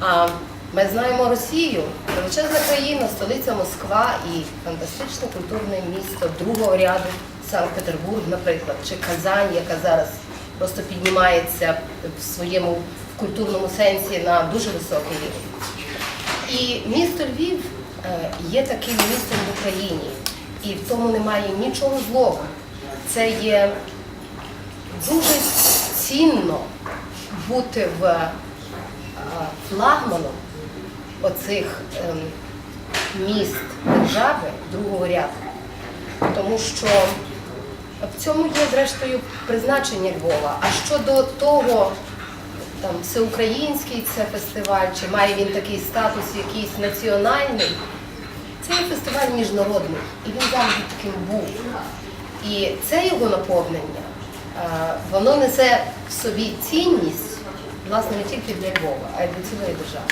А ми знаємо Росію, величезна країна, столиця Москва і фантастичне культурне місто другого ряду Санкт-Петербург, наприклад, чи Казань, яка зараз просто піднімається в своєму культурному сенсі на дуже високий рівень. І місто Львів е, є таким містом в Україні, і в тому немає нічого злого. Це є дуже цінно бути в флагманом оцих ем, міст держави другого ряду. Тому що в цьому є, зрештою, призначення Львова. А щодо того, там всеукраїнський це фестиваль, чи має він такий статус якийсь національний, це є фестиваль міжнародний, і він завжди таким був. І це його наповнення, е, воно несе в собі цінність, власне, не тільки для Львова, а й для цілої держави.